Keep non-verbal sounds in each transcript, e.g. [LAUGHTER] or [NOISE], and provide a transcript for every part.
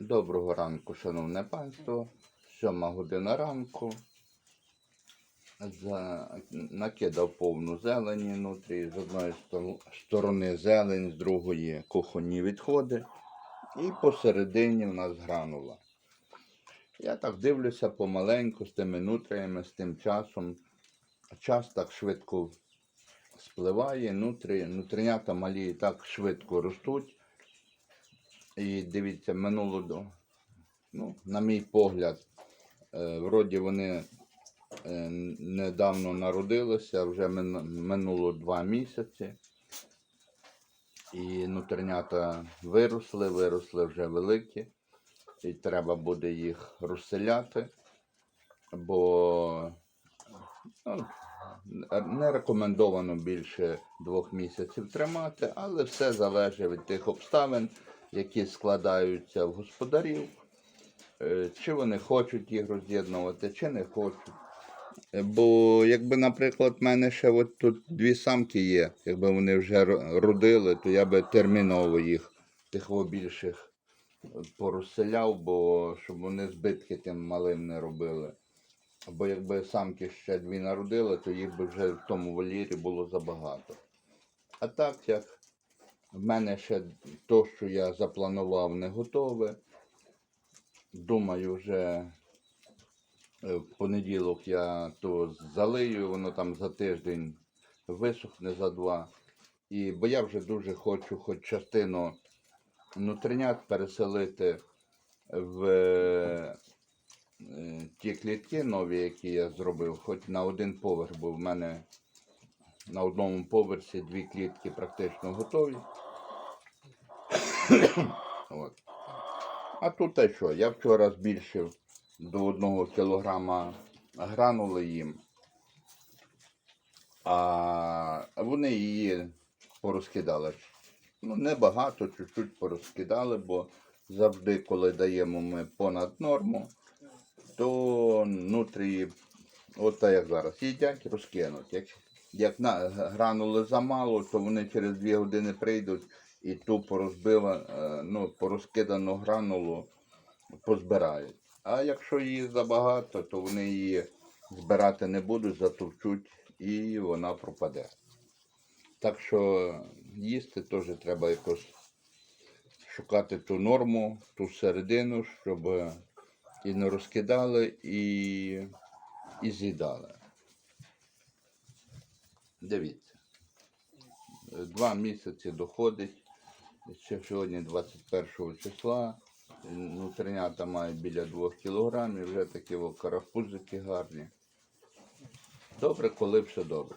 Доброго ранку, шановне панство. Сьома година ранку. За... Накидав повну зелені внутрі. З одної сторони зелень, з другої кухонні відходи. І посередині в нас гранула. Я так дивлюся помаленьку з тими нутріями, з тим часом. Час так швидко спливає, нутрі, нутрінята малі так швидко ростуть. І дивіться, минуло до, ну, на мій погляд, е, вроді вони е, недавно народилися, вже мин- минуло два місяці. І нутринята виросли, виросли вже великі. І треба буде їх розселяти, бо ну, не рекомендовано більше двох місяців тримати, але все залежить від тих обставин, які складаються в господарів, Е, чи вони хочуть їх роз'єднувати, чи не хочуть. Бо якби, наприклад, в мене ще от тут дві самки є, якби вони вже родили, то я би терміново їх тих більших порозселяв, бо щоб вони збитки тим малим не робили. Бо якби самки ще дві народили, то їх би вже в тому вольєрі було забагато. А так як в мене ще то, що я запланував, не готове. Думаю, вже е, в понеділок я то залию, воно там за тиждень висохне за два. І, бо я вже дуже хочу хоч частину нутринят переселити в е, ті клітки нові, які я зробив, хоч на один поверх, бо в мене на одному поверсі дві клітки практично готові. [COUGHS] От. А тут те що? Я вчора збільшив до одного кілограма гранули їм. А вони її порозкидали. Ну, небагато, чуть-чуть порозкидали, бо завжди, коли даємо ми понад норму, то нутрії, от так як зараз, їдять, розкинуть. Як, на, гранули замало, то вони через дві години прийдуть і ту порозбила, е, ну, порозкидану гранулу позбирають. А якщо її забагато, то вони її збирати не будуть, затовчуть і вона пропаде. Так що їсти теж треба якось шукати ту норму, ту середину, щоб і не розкидали, і, і з'їдали. Дивіться. Два місяці доходить. Ще сьогодні 21 числа. Нутринята мають біля 2 кілограмів, вже такі о, карапузики гарні. Добре, коли все добре.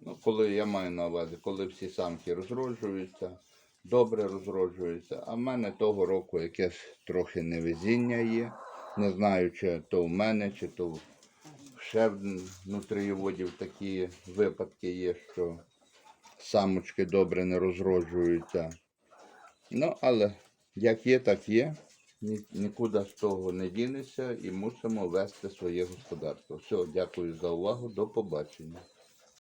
Ну, коли я маю на увазі, коли всі самки розроджуються, добре розроджуються. А в мене того року якесь трохи невезіння є. Не знаю, чи то в мене, чи то в- ще внутрієводів такі випадки є, що самочки добре не розроджуються. Ну, але як є, так є. Нікуди з того не дінеться і мусимо вести своє господарство. Все, дякую за увагу. До побачення.